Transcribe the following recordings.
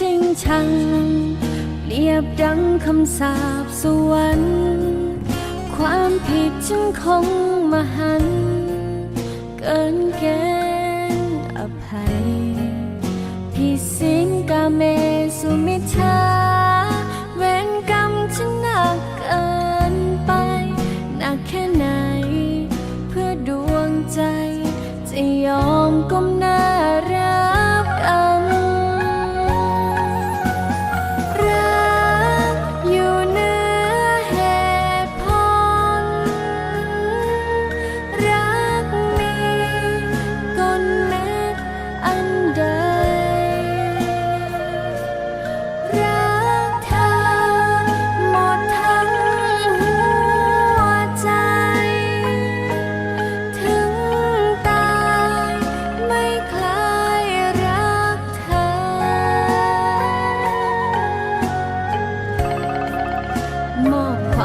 จริงชังเปรียบดังคำสาปสวรรค์ความผิดจึงคงมหัน เกินเกณฑ์อภัยผิดศีลกาเมสุมิชาเวรกรรมฉันหนักเกินไปหนักแค่ไหน เพื่อดวงใจจะยอมก้มหน้า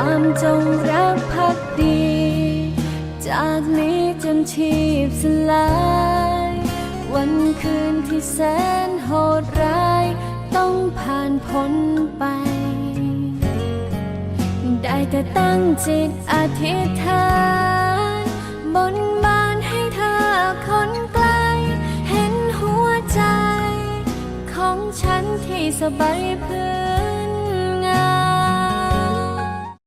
ความจงรักภักดี จากนี้จนชีพสลาย วันคืนที่แสนโหดร้าย ต้องผ่านพ้นไป ได้แต่ตั้งจิตอธิษฐานบนบานให้เธอคนไกล เห็นหัวใจ ของฉันที่สบายเพื้